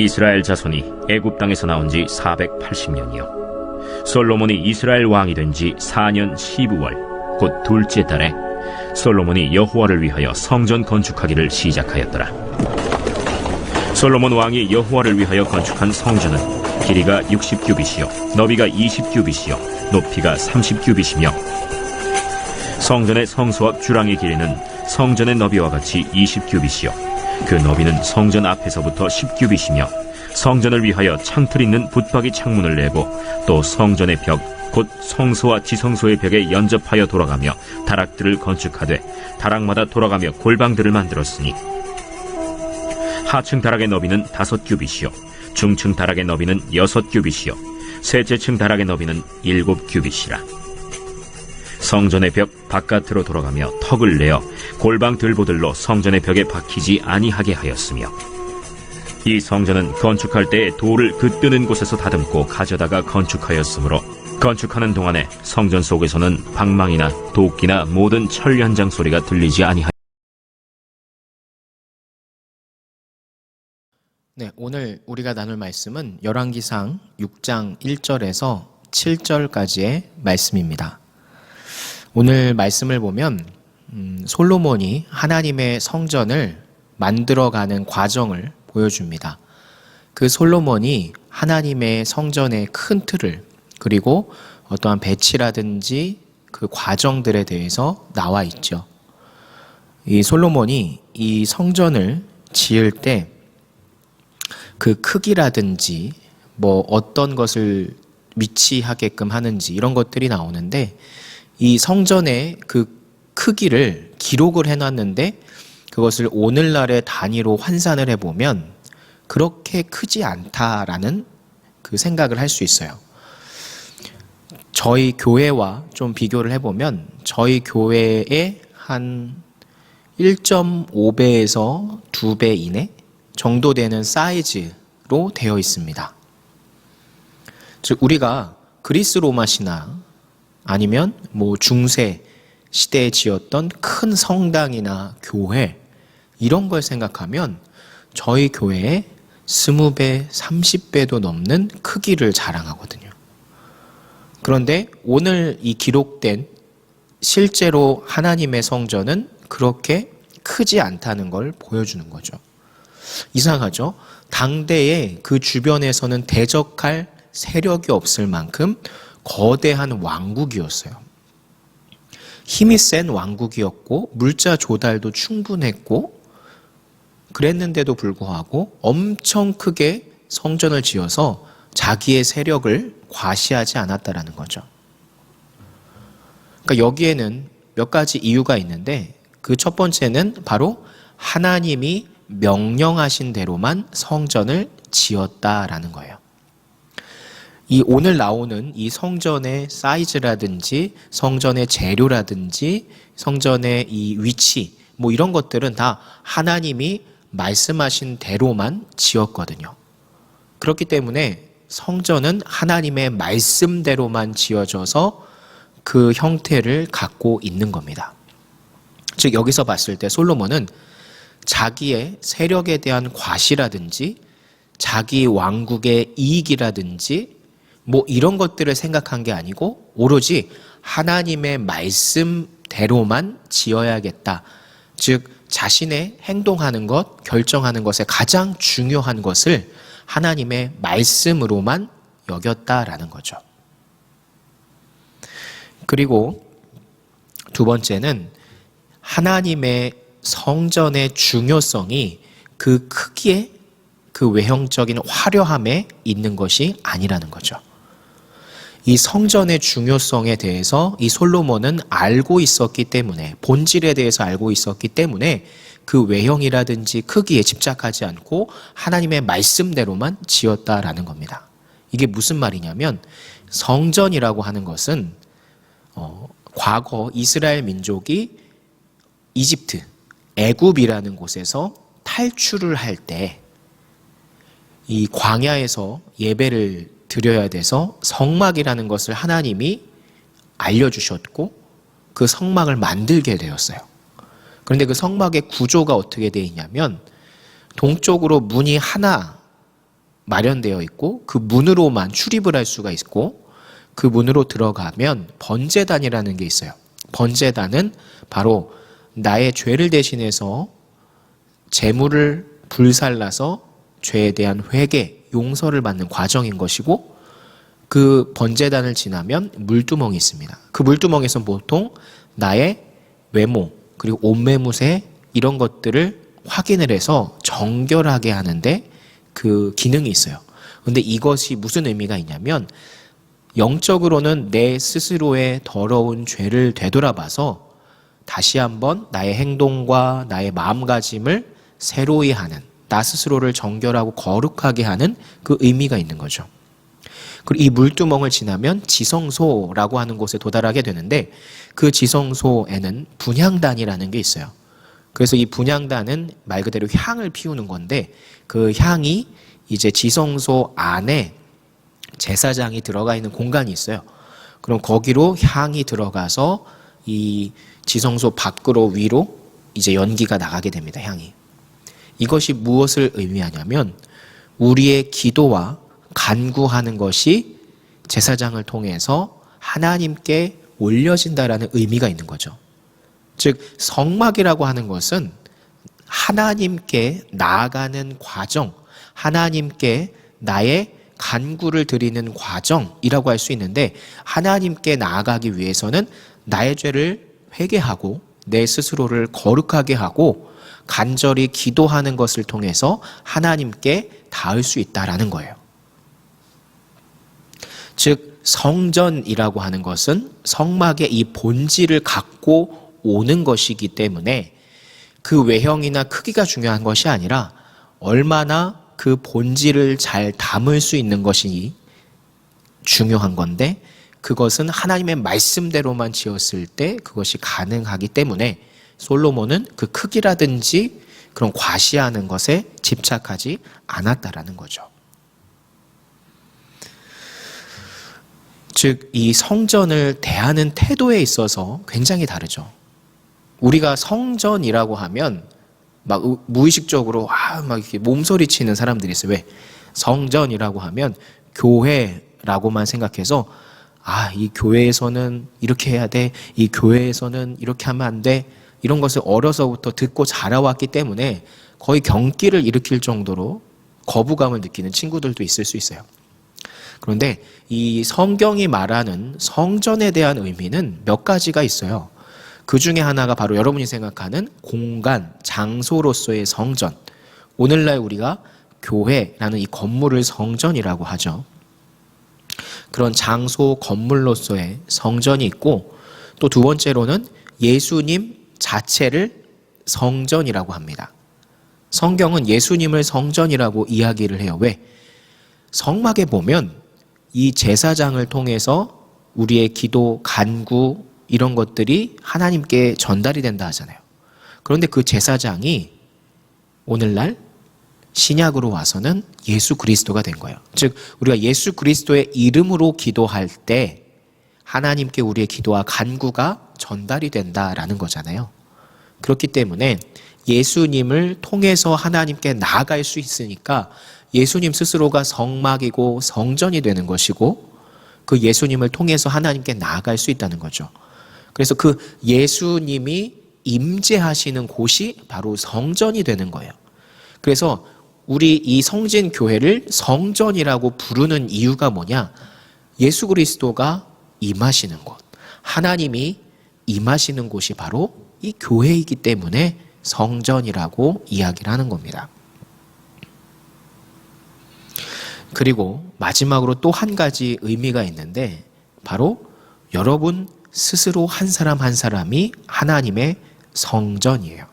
이스라엘 자손이 애굽 땅에서 나온 지 480년이요. 솔로몬이 이스라엘 왕이 된 지 4년 12월 곧 둘째 달에 솔로몬이 여호와를 위하여 성전 건축하기를 시작하였더라. 솔로몬 왕이 여호와를 위하여 건축한 성전은 길이가 60규빗이요 너비가 20규빗이요 높이가 30규빗이며 성전의 성소와 주랑의 길이는 성전의 너비와 같이 20규빗이요 그 너비는 성전 앞에서부터 10규빗이며 성전을 위하여 창틀 있는 붙박이 창문을 내고 또 성전의 벽 곧 성소와 지성소의 벽에 연접하여 돌아가며 다락들을 건축하되 다락마다 돌아가며 골방들을 만들었으니 하층 다락의 너비는 다섯 규빗이요 중층 다락의 너비는 여섯 규빗이요 셋째 층 다락의 너비는 일곱 규빗이라 성전의 벽 바깥으로 돌아가며 턱을 내어 골방 들보들로 성전의 벽에 박히지 아니하게 하였으며 이 성전은 건축할 때에 돌을 그 뜨는 곳에서 다듬고 가져다가 건축하였으므로 건축하는 동안에 성전 속에서는 방망이나 도끼나 모든 철 현장 소리가 들리지 아니하 네, 오늘 우리가 나눌 말씀은 열왕기상 6장 1절에서 7절까지의 말씀입니다. 오늘 말씀을 보면 음, 솔로몬이 하나님의 성전을 만들어가는 과정을 보여줍니다. 그 솔로몬이 하나님의 성전의 큰 틀을 그리고 어떠한 배치라든지 그 과정들에 대해서 나와 있죠. 이 솔로몬이 이 성전을 지을 때 그 크기라든지 뭐 어떤 것을 위치하게끔 하는지 이런 것들이 나오는데 이 성전의 그 크기를 기록을 해놨는데 그것을 오늘날의 단위로 환산을 해보면 그렇게 크지 않다라는 그 생각을 할 수 있어요. 저희 교회와 좀 비교를 해보면 저희 교회의 한 1.5배에서 2배 이내 정도 되는 사이즈로 되어 있습니다. 즉, 우리가 그리스 로마 신화 아니면 뭐 중세 시대에 지었던 큰 성당이나 교회 이런 걸 생각하면 저희 교회에 20배, 30배도 넘는 크기를 자랑하거든요. 그런데 오늘 이 기록된 실제로 하나님의 성전은 그렇게 크지 않다는 걸 보여주는 거죠. 이상하죠? 당대에 그 주변에서는 대적할 세력이 없을 만큼 거대한 왕국이었어요. 힘이 센 왕국이었고, 물자 조달도 충분했고, 그랬는데도 불구하고 엄청 크게 성전을 지어서 자기의 세력을 과시하지 않았다라는 거죠. 그러니까 여기에는 몇 가지 이유가 있는데 그 첫 번째는 바로 하나님이 명령하신 대로만 성전을 지었다라는 거예요. 이 오늘 나오는 이 성전의 사이즈라든지 성전의 재료라든지 성전의 이 위치 뭐 이런 것들은 다 하나님이 말씀하신 대로만 지었거든요. 그렇기 때문에 성전은 하나님의 말씀대로만 지어져서 그 형태를 갖고 있는 겁니다. 즉 여기서 봤을 때 솔로몬은 자기의 세력에 대한 과시라든지 자기 왕국의 이익이라든지 뭐 이런 것들을 생각한 게 아니고 오로지 하나님의 말씀대로만 지어야겠다. 즉 자신의 행동하는 것, 결정하는 것에 가장 중요한 것을 하나님의 말씀으로만 여겼다라는 거죠. 그리고 두 번째는 하나님의 성전의 중요성이 그 크기에 그 외형적인 화려함에 있는 것이 아니라는 거죠. 이 성전의 중요성에 대해서 이 솔로몬은 알고 있었기 때문에 본질에 대해서 알고 있었기 때문에 그 외형이라든지 크기에 집착하지 않고 하나님의 말씀대로만 지었다라는 겁니다. 이게 무슨 말이냐면 성전이라고 하는 것은 어, 과거 이스라엘 민족이 이집트 애굽이라는 곳에서 탈출을 할 때 이 광야에서 예배를 드려야 돼서 성막이라는 것을 하나님이 알려주셨고 그 성막을 만들게 되었어요. 그런데 그 성막의 구조가 어떻게 되어 있냐면 동쪽으로 문이 하나 마련되어 있고 그 문으로만 출입을 할 수가 있고 그 문으로 들어가면 번제단이라는 게 있어요. 번제단은 바로 나의 죄를 대신해서 재물을 불살라서 죄에 대한 회개, 용서를 받는 과정인 것이고 그 번제단을 지나면 물두멍이 있습니다. 그 물두멍에서 보통 나의 외모 그리고 옷매무새 이런 것들을 확인을 해서 정결하게 하는데 그 기능이 있어요. 근데 이것이 무슨 의미가 있냐면 영적으로는 내 스스로의 더러운 죄를 되돌아봐서 다시 한번 나의 행동과 나의 마음가짐을 새로이 하는 나 스스로를 정결하고 거룩하게 하는 그 의미가 있는 거죠. 그리고 이 물두멍을 지나면 지성소라고 하는 곳에 도달하게 되는데 그 지성소에는 분향단이라는 게 있어요. 그래서 이 분향단은 말 그대로 향을 피우는 건데 그 향이 이제 지성소 안에 제사장이 들어가 있는 공간이 있어요. 그럼 거기로 향이 들어가서 이 지성소 밖으로 위로 이제 연기가 나가게 됩니다. 향이. 이것이 무엇을 의미하냐면 우리의 기도와 간구하는 것이 제사장을 통해서 하나님께 올려진다라는 의미가 있는 거죠. 즉 성막이라고 하는 것은 하나님께 나아가는 과정, 하나님께 나의 간구를 드리는 과정이라고 할 수 있는데 하나님께 나아가기 위해서는 나의 죄를 회개하고 내 스스로를 거룩하게 하고 간절히 기도하는 것을 통해서 하나님께 닿을 수 있다라는 거예요. 즉 성전이라고 하는 것은 성막의 이 본질을 갖고 오는 것이기 때문에 그 외형이나 크기가 중요한 것이 아니라 얼마나 그 본질을 잘 담을 수 있는 것이 중요한 건데 그것은 하나님의 말씀대로만 지었을 때 그것이 가능하기 때문에 솔로몬은 그 크기라든지 그런 과시하는 것에 집착하지 않았다라는 거죠. 즉, 이 성전을 대하는 태도에 있어서 굉장히 다르죠. 우리가 성전이라고 하면 막 무의식적으로 와, 막 이렇게 몸소리 치는 사람들이 있어요. 왜? 성전이라고 하면 교회라고만 생각해서 아, 이 교회에서는 이렇게 해야 돼. 이 교회에서는 이렇게 하면 안 돼. 이런 것을 어려서부터 듣고 자라왔기 때문에 거의 경기를 일으킬 정도로 거부감을 느끼는 친구들도 있을 수 있어요. 그런데 이 성경이 말하는 성전에 대한 의미는 몇 가지가 있어요. 그 중에 하나가 바로 여러분이 생각하는 공간, 장소로서의 성전. 오늘날 우리가 교회라는 이 건물을 성전이라고 하죠. 그런 장소 건물로서의 성전이 있고 또 두 번째로는 예수님 자체를 성전이라고 합니다. 성경은 예수님을 성전이라고 이야기를 해요. 왜? 성막에 보면 이 제사장을 통해서 우리의 기도, 간구 이런 것들이 하나님께 전달이 된다 하잖아요. 그런데 그 제사장이 오늘날 신약으로 와서는 예수 그리스도가 된 거예요. 즉, 우리가 예수 그리스도의 이름으로 기도할 때 하나님께 우리의 기도와 간구가 전달이 된다라는 거잖아요. 그렇기 때문에 예수님을 통해서 하나님께 나아갈 수 있으니까 예수님 스스로가 성막이고 성전이 되는 것이고 그 예수님을 통해서 하나님께 나아갈 수 있다는 거죠. 그래서 그 예수님이 임재하시는 곳이 바로 성전이 되는 거예요. 그래서 우리 이 성진 교회를 성전이라고 부르는 이유가 뭐냐? 예수 그리스도가 임하시는 곳, 하나님이 임하시는 곳이 바로 이 교회이기 때문에 성전이라고 이야기를 하는 겁니다. 그리고 마지막으로 또 한 가지 의미가 있는데 바로 여러분 스스로 한 사람 한 사람이 하나님의 성전이에요.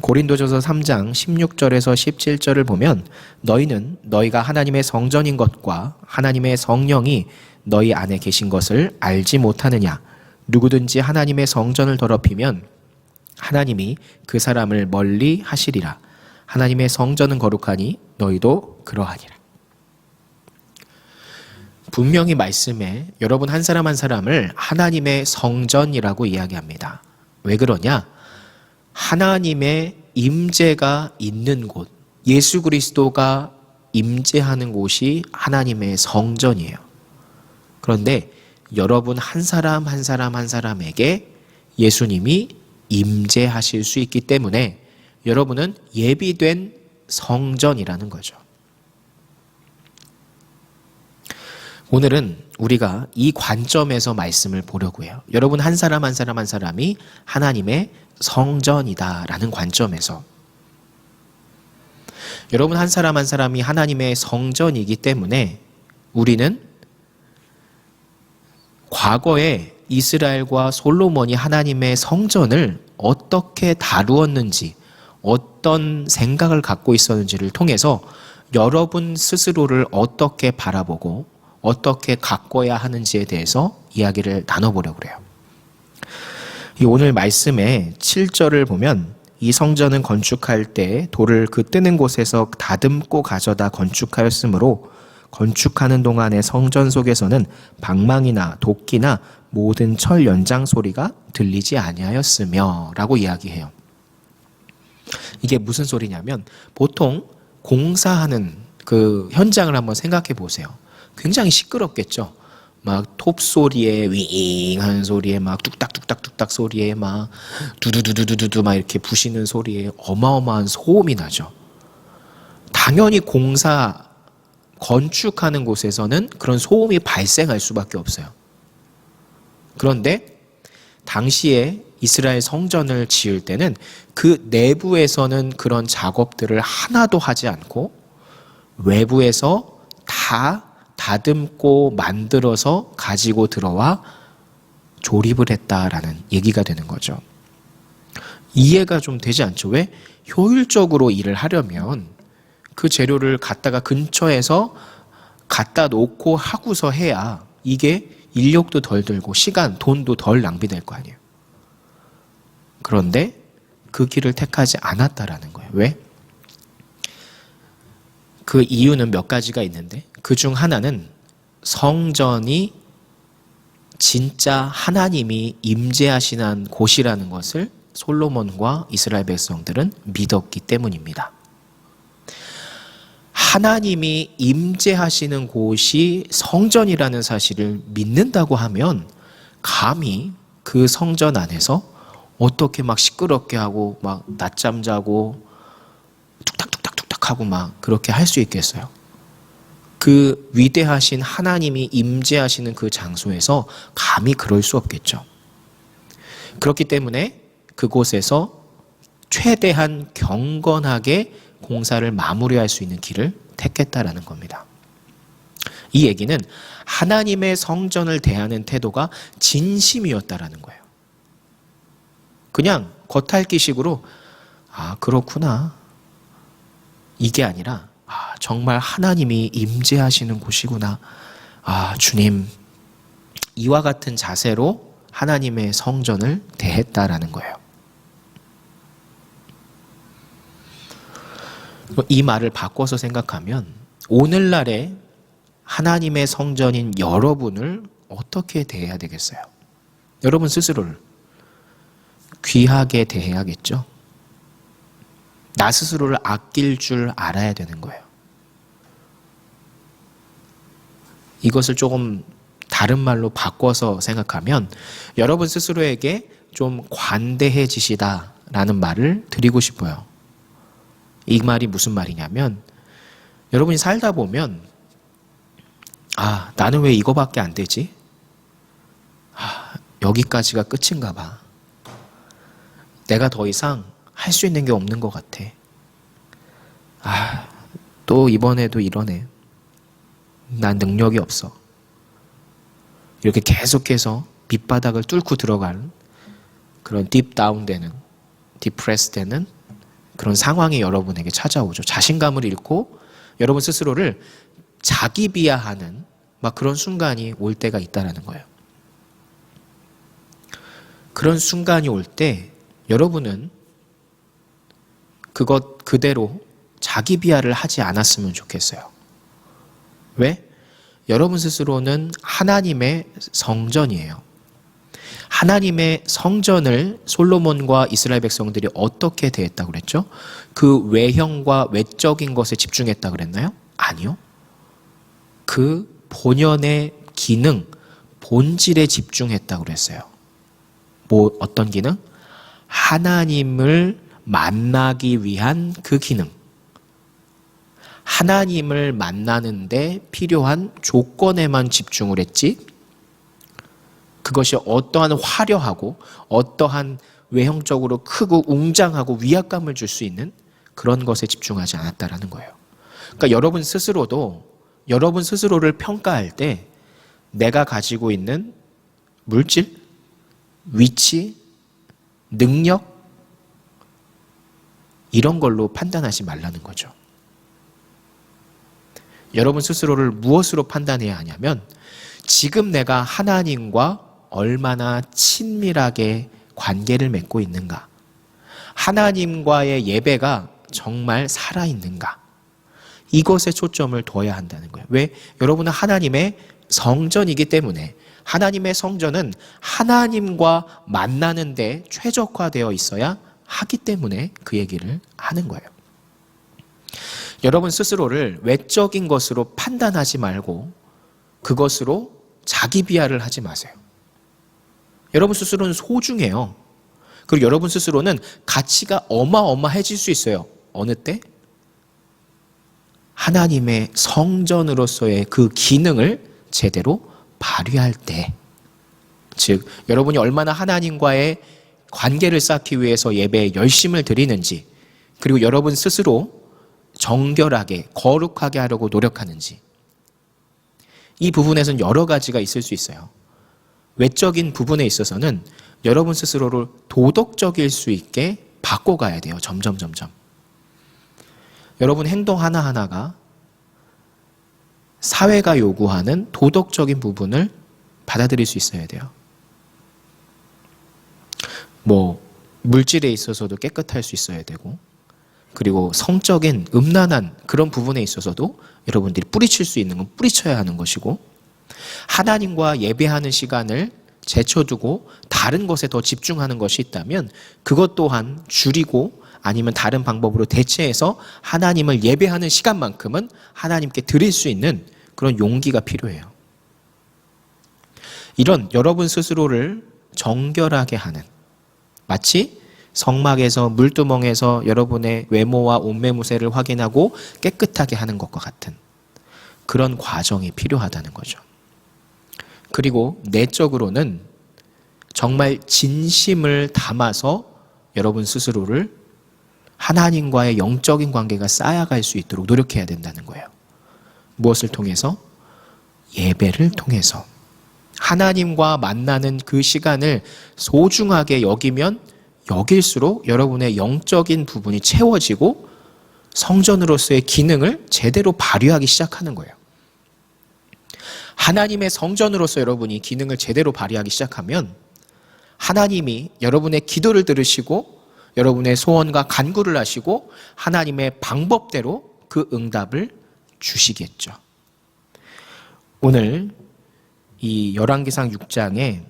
고린도전서 3장 16절에서 17절을 보면 너희는 너희가 하나님의 성전인 것과 하나님의 성령이 너희 안에 계신 것을 알지 못하느냐 누구든지 하나님의 성전을 더럽히면 하나님이 그 사람을 멀리 하시리라 하나님의 성전은 거룩하니 너희도 그러하니라 분명히 말씀에 여러분 한 사람 한 사람을 하나님의 성전이라고 이야기합니다. 왜 그러냐? 하나님의 임재가 있는 곳, 예수 그리스도가 임재하는 곳이 하나님의 성전이에요. 그런데 여러분 한 사람 한 사람 한 사람에게 예수님이 임재하실 수 있기 때문에 여러분은 예비된 성전이라는 거죠. 오늘은 우리가 이 관점에서 말씀을 보려고 해요. 여러분 한 사람 한 사람 한 사람이 하나님의 성전이다라는 관점에서 여러분 한 사람 한 사람이 하나님의 성전이기 때문에 우리는 과거에 이스라엘과 솔로몬이 하나님의 성전을 어떻게 다루었는지 어떤 생각을 갖고 있었는지를 통해서 여러분 스스로를 어떻게 바라보고 어떻게 가꿔야 하는지에 대해서 이야기를 나눠보려고 그래요. 이 오늘 말씀의 7절을 보면 이 성전은 건축할 때 돌을 그 뜨는 곳에서 다듬고 가져다 건축하였으므로 건축하는 동안의 성전 속에서는 방망이나 도끼나 모든 철 연장 소리가 들리지 아니하였으며라고 이야기해요. 이게 무슨 소리냐면 보통 공사하는 그 현장을 한번 생각해 보세요. 굉장히 시끄럽겠죠. 막 톱 소리에 윙 하는 소리에 막 뚝딱뚝딱뚝딱 소리에 막 두두두두두두 막 이렇게 부시는 소리에 어마어마한 소음이 나죠. 당연히 공사 건축하는 곳에서는 그런 소음이 발생할 수밖에 없어요. 그런데 당시에 이스라엘 성전을 지을 때는 그 내부에서는 그런 작업들을 하나도 하지 않고 외부에서 다 다듬고 만들어서 가지고 들어와 조립을 했다라는 얘기가 되는 거죠. 이해가 좀 되지 않죠? 왜? 효율적으로 일을 하려면 그 재료를 갖다가 근처에서 갖다 놓고 하고서 해야 이게 인력도 덜 들고 시간, 돈도 덜 낭비될 거 아니에요. 그런데 그 길을 택하지 않았다라는 거예요. 왜? 그 이유는 몇 가지가 있는데 그 중 하나는 성전이 진짜 하나님이 임재하시는 곳이라는 것을 솔로몬과 이스라엘 백성들은 믿었기 때문입니다. 하나님이 임재하시는 곳이 성전이라는 사실을 믿는다고 하면 감히 그 성전 안에서 어떻게 막 시끄럽게 하고 막 낮잠 자고 툭탁툭탁툭탁 하고 막 그렇게 할 수 있겠어요? 그 위대하신 하나님이 임재하시는 그 장소에서 감히 그럴 수 없겠죠. 그렇기 때문에 그곳에서 최대한 경건하게 공사를 마무리할 수 있는 길을 택했다라는 겁니다. 이 얘기는 하나님의 성전을 대하는 태도가 진심이었다라는 거예요. 그냥 겉핥기식으로 아 그렇구나 이게 아니라 아 정말 하나님이 임재하시는 곳이구나 아 주님 이와 같은 자세로 하나님의 성전을 대했다라는 거예요. 이 말을 바꿔서 생각하면 오늘날의 하나님의 성전인 여러분을 어떻게 대해야 되겠어요? 여러분 스스로를 귀하게 대해야겠죠? 나 스스로를 아낄 줄 알아야 되는 거예요. 이것을 조금 다른 말로 바꿔서 생각하면 여러분 스스로에게 좀 관대해지시다라는 말을 드리고 싶어요. 이 말이 무슨 말이냐면 여러분이 살다 보면 아, 나는 왜 이거밖에 안 되지? 아, 여기까지가 끝인가 봐. 내가 더 이상 할 수 있는 게 없는 것 같아. 아, 또 이번에도 이러네. 난 능력이 없어. 이렇게 계속해서 밑바닥을 뚫고 들어가는 그런 딥 다운 되는, 디프레스 되는 그런 상황이 여러분에게 찾아오죠. 자신감을 잃고 여러분 스스로를 자기 비하하는 막 그런 순간이 올 때가 있다라는 거예요. 그런 순간이 올 때 여러분은 그것 그대로 자기 비하를 하지 않았으면 좋겠어요. 왜? 여러분 스스로는 하나님의 성전이에요. 하나님의 성전을 솔로몬과 이스라엘 백성들이 어떻게 대했다고 그랬죠? 그 외형과 외적인 것에 집중했다 그랬나요? 아니요. 그 본연의 기능, 본질에 집중했다고 그랬어요. 뭐 어떤 기능? 하나님을 만나기 위한 그 기능. 하나님을 만나는데 필요한 조건에만 집중을 했지. 그것이 어떠한 화려하고 어떠한 외형적으로 크고 웅장하고 위압감을 줄 수 있는 그런 것에 집중하지 않았다라는 거예요. 그러니까 여러분 스스로도 여러분 스스로를 평가할 때 내가 가지고 있는 물질, 위치, 능력 이런 걸로 판단하지 말라는 거죠. 여러분 스스로를 무엇으로 판단해야 하냐면 지금 내가 하나님과 얼마나 친밀하게 관계를 맺고 있는가. 하나님과의 예배가 정말 살아있는가. 이것에 초점을 둬야 한다는 거예요. 왜? 여러분은 하나님의 성전이기 때문에 하나님의 성전은 하나님과 만나는데 최적화되어 있어야 하기 때문에 그 얘기를 하는 거예요. 여러분 스스로를 외적인 것으로 판단하지 말고 그것으로 자기 비하를 하지 마세요. 여러분 스스로는 소중해요. 그리고 여러분 스스로는 가치가 어마어마해질 수 있어요. 어느 때? 하나님의 성전으로서의 그 기능을 제대로 발휘할 때. 즉, 여러분이 얼마나 하나님과의 관계를 쌓기 위해서 예배에 열심을 드리는지, 그리고 여러분 스스로 정결하게, 거룩하게 하려고 노력하는지. 이 부분에서는 여러 가지가 있을 수 있어요. 외적인 부분에 있어서는 여러분 스스로를 도덕적일 수 있게 바꿔가야 돼요. 점점, 점점. 여러분 행동 하나하나가 사회가 요구하는 도덕적인 부분을 받아들일 수 있어야 돼요. 뭐, 물질에 있어서도 깨끗할 수 있어야 되고, 그리고 성적인 음란한 그런 부분에 있어서도 여러분들이 뿌리칠 수 있는 건 뿌리쳐야 하는 것이고, 하나님과 예배하는 시간을 제쳐두고 다른 것에 더 집중하는 것이 있다면 그것 또한 줄이고 아니면 다른 방법으로 대체해서 하나님을 예배하는 시간만큼은 하나님께 드릴 수 있는 그런 용기가 필요해요. 이런 여러분 스스로를 정결하게 하는 마치 성막에서 물두멍에서 여러분의 외모와 옷매무새를 확인하고 깨끗하게 하는 것과 같은 그런 과정이 필요하다는 거죠. 그리고 내적으로는 정말 진심을 담아서 여러분 스스로를 하나님과의 영적인 관계가 쌓아갈 수 있도록 노력해야 된다는 거예요. 무엇을 통해서? 예배를 통해서. 하나님과 만나는 그 시간을 소중하게 여기면 여길수록 여러분의 영적인 부분이 채워지고 성전으로서의 기능을 제대로 발휘하기 시작하는 거예요. 하나님의 성전으로서 여러분이 기능을 제대로 발휘하기 시작하면 하나님이 여러분의 기도를 들으시고 여러분의 소원과 간구를 하시고 하나님의 방법대로 그 응답을 주시겠죠. 오늘 이 열왕기상 6장에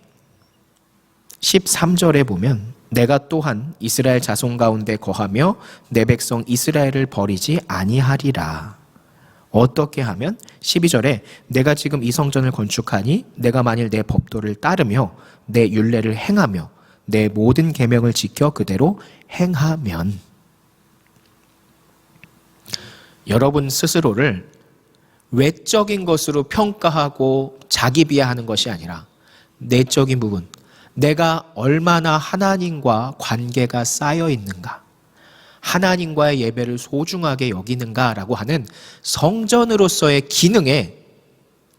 13절에 보면 내가 또한 이스라엘 자손 가운데 거하며 내 백성 이스라엘을 버리지 아니하리라. 어떻게 하면? 12절에 내가 지금 이 성전을 건축하니 내가 만일 내 법도를 따르며 내 율례를 행하며 내 모든 계명을 지켜 그대로 행하면. 여러분 스스로를 외적인 것으로 평가하고 자기 비하하는 것이 아니라 내적인 부분, 내가 얼마나 하나님과 관계가 쌓여 있는가, 하나님과의 예배를 소중하게 여기는가라고 하는 성전으로서의 기능에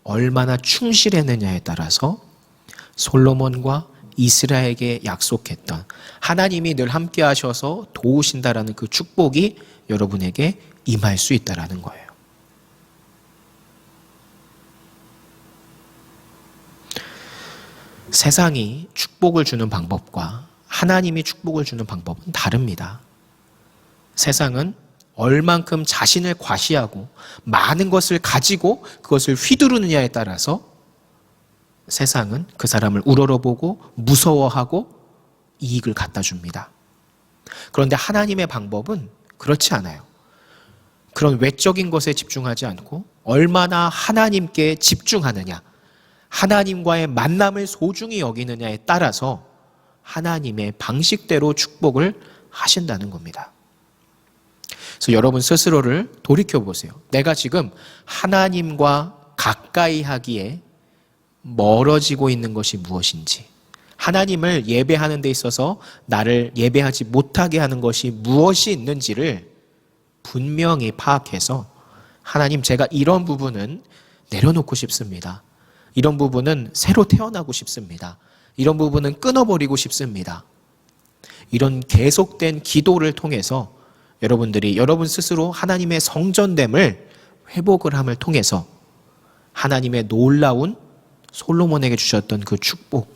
얼마나 충실했느냐에 따라서 솔로몬과 이스라엘에게 약속했던 하나님이 늘 함께 하셔서 도우신다라는 그 축복이 여러분에게 임할 수 있다라는 거예요. 세상이 축복을 주는 방법과 하나님이 축복을 주는 방법은 다릅니다. 세상은 얼만큼 자신을 과시하고 많은 것을 가지고 그것을 휘두르느냐에 따라서 세상은 그 사람을 우러러보고 무서워하고 이익을 갖다 줍니다. 그런데 하나님의 방법은 그렇지 않아요. 그런 외적인 것에 집중하지 않고 얼마나 하나님께 집중하느냐, 하나님과의 만남을 소중히 여기느냐에 따라서 하나님의 방식대로 축복을 하신다는 겁니다. 그래서 여러분 스스로를 돌이켜 보세요. 내가 지금 하나님과 가까이 하기에 멀어지고 있는 것이 무엇인지, 하나님을 예배하는 데 있어서 나를 예배하지 못하게 하는 것이 무엇이 있는지를 분명히 파악해서 하나님 제가 이런 부분은 내려놓고 싶습니다. 이런 부분은 새로 태어나고 싶습니다. 이런 부분은 끊어버리고 싶습니다. 이런 계속된 기도를 통해서 여러분들이 여러분 스스로 하나님의 성전됨을 회복을 함을 통해서 하나님의 놀라운 솔로몬에게 주셨던 그 축복,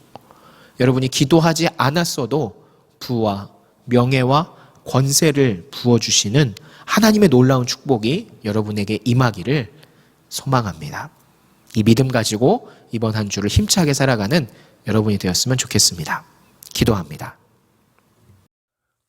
여러분이 기도하지 않았어도 부와 명예와 권세를 부어주시는 하나님의 놀라운 축복이 여러분에게 임하기를 소망합니다. 이 믿음 가지고 이번 한 주를 힘차게 살아가는 여러분이 되었으면 좋겠습니다. 기도합니다.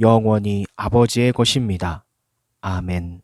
영원히 아버지의 것입니다. 아멘.